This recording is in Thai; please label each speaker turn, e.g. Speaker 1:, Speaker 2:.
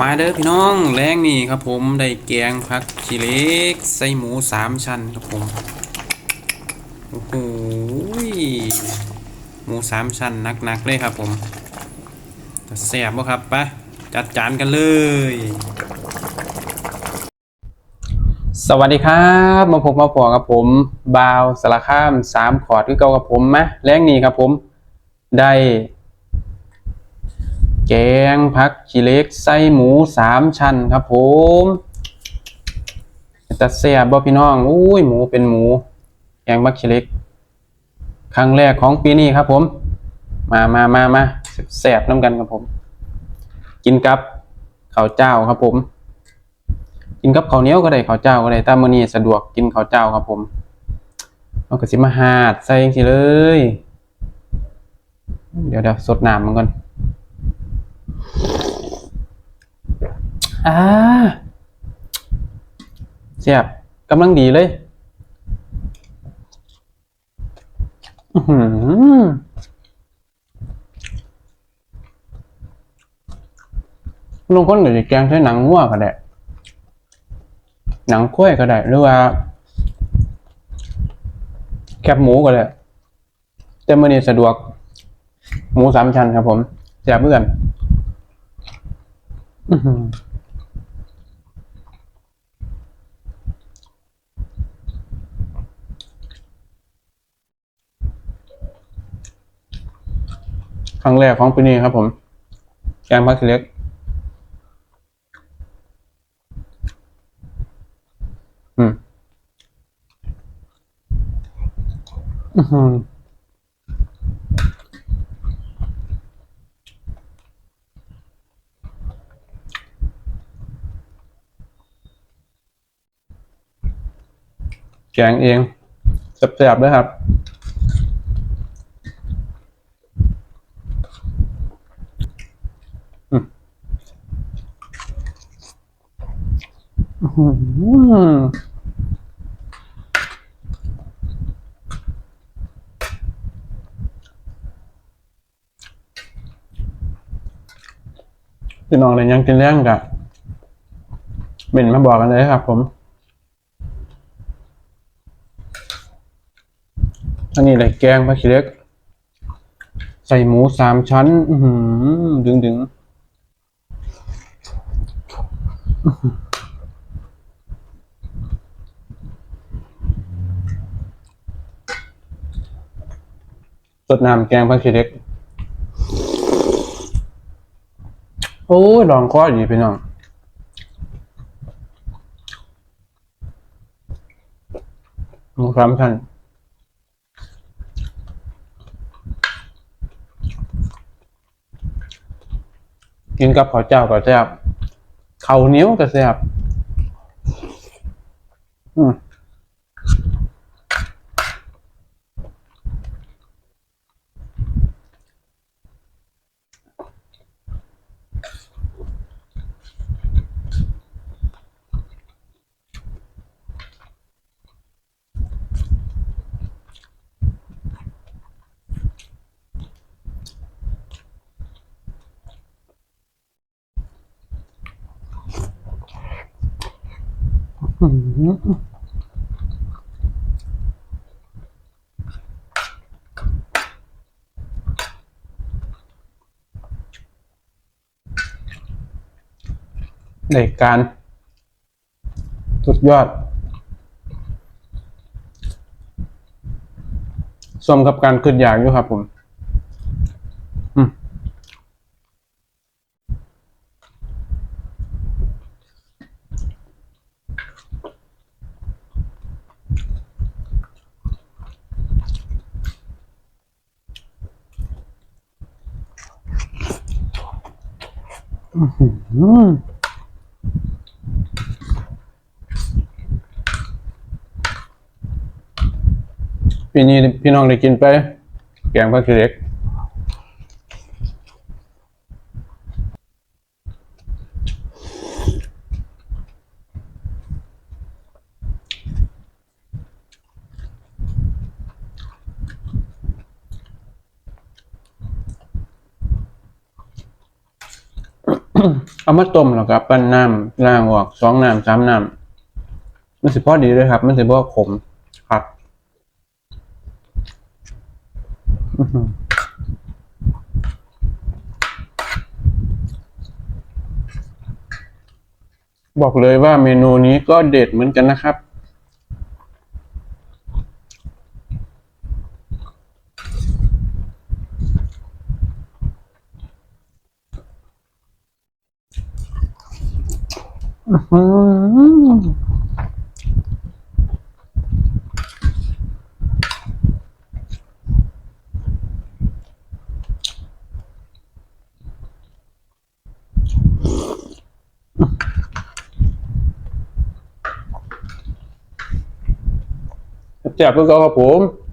Speaker 1: มาเด้อพี่น้องแรงนี่ครับผมได้แกงผักขี้เล็กใส่หมูสามชั้นครับผมโอ้โหหมูสามชั้นหนักๆเลยครับผมจะแซ่บบ่ครับปะจัดจานกันเลย สวัสดีครับมาพบมาพอกับผมบาวสารคามสามขอดคือเก่ากับผมมะแรงนี่ครับผมได้ แกงผักขี้เล็กไส้หมูสามชั้นครับผมแต่แซ่บบ่พี่น้องอุ้ยหมูเป็นหมูแกงผักขี้เล็ก ครั้งแรกของปีนี้ครับผม มามามามาแซ่บน้ำกันครับผม กินกับข้าวเจ้าครับผม กินกับข้าวเหนียวก็ได้ข้าวเจ้าก็ได้ถ้ามื้อนี้สะดวกกินข้าวเจ้าครับผมเอาก็สิมาหาดใส่จังซี่เลย เดี๋ยวเดี๋ยวสดน้ำมันก่อน อ่าเสียบกำลังดีเลย อื้อหือลงคนก็จะแกงใช้หนังงัวก็ได้ หนังกล้วยก็ได้ หรือว่า แคบหมูก็ได้ แต่มื่อนี้สะดวก หมูสามชั้นครับผมแซ่บเพื่อน อือ รั้งแรกของปีนี้ครับผม แกงผักเล็ก อืมอือหือแกงเองแซ่บๆด้วยครับ อืมอื้อหือพี่น้องเนี่ยยังกินแรงกะเม่นมาบอกกันเลยครับ ผมอันนี้เลยแกงผักขี้เล็ก ใส่หมูสามชั้น อือหือดึงดึง สดน้ำแกงผักขี้เหล็ก โอ้ยลองคอดีพี่น้องหมูสามชั้นกินกับข้าวเจ้าก็แซ่บ ข้าเหนียวก็แซ่บอืม อื้อหือในการ สุดยอดสมกับการขึ้นอย่างอยู่ครับผม ปีนี้พี่น้องได้กินไป แกงผักขี้เล็ก เอามาต้มแล้วก็ปั้นน้ำล้างออกสองน้ำสามน้ำมันสิพอดีเลยครับ มันสิพอขมครับบอกเลยว่าเมนูนี้ก็เด็ดเหมือนกันนะครับ แซ่บๆคือเก่าครับผม